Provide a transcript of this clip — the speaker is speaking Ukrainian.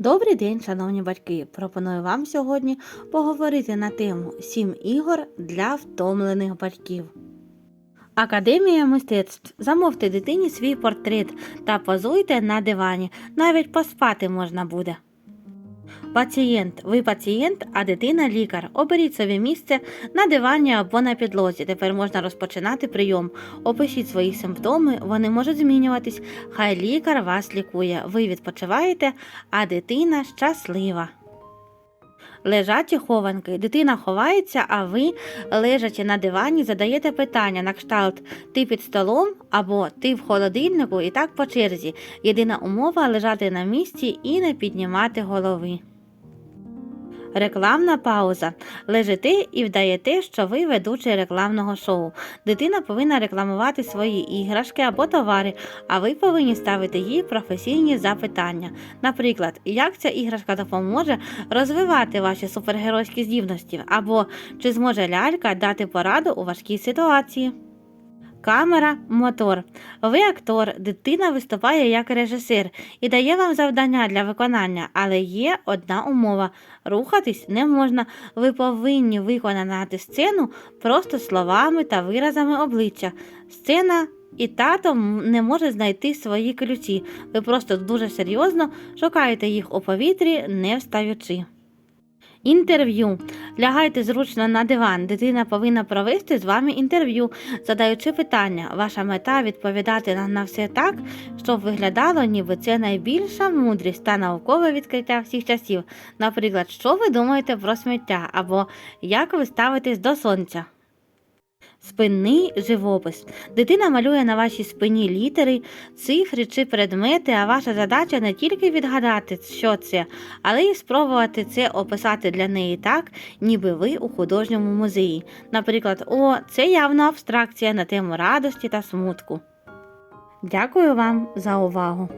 Добрий день, шановні батьки! Пропоную вам сьогодні поговорити на тему 7 ігор для втомлених батьків. Академія мистецтв. Замовте дитині свій портрет та позуйте на дивані. Навіть поспати можна буде. Пацієнт. Ви пацієнт, а дитина лікар. Оберіть собі місце на дивані або на підлозі. Тепер можна розпочинати прийом. Опишіть свої симптоми, вони можуть змінюватись. Хай лікар вас лікує. Ви відпочиваєте, а дитина щаслива. Лежаті хованки. Дитина ховається, а ви, лежачи на дивані, задаєте питання на кшталт ти під столом або ти в холодильнику і так по черзі. Єдина умова лежати на місці і не піднімати голови. Рекламна пауза. Лежите і вдаєте, що ви ведучий рекламного шоу. Дитина повинна рекламувати свої іграшки або товари, а ви повинні ставити їй професійні запитання. Наприклад, як ця іграшка допоможе розвивати ваші супергеройські здібності, або чи зможе лялька дати пораду у важкій ситуації. Камера, мотор. Ви актор, дитина виступає як режисер і дає вам завдання для виконання, але є одна умова: рухатись не можна. Ви повинні виконати сцену просто словами та виразами обличчя. Сцена і тато не може знайти свої ключі. Ви просто дуже серйозно шукаєте їх у повітрі, не встаючи. Інтерв'ю. Лягайте зручно на диван. Дитина повинна провести з вами інтерв'ю, задаючи питання. Ваша мета відповідати на, все так, щоб виглядало, ніби це найбільша мудрість та наукове відкриття всіх часів. Наприклад, що ви думаєте про сміття або як ви ставитесь до сонця. Спинний живопис. Дитина малює на вашій спині літери, цифри чи предмети, а ваша задача не тільки відгадати, що це, але й спробувати це описати для неї так, ніби ви у художньому музеї. Наприклад, о, це явно абстракція на тему радості та смутку. Дякую вам за увагу!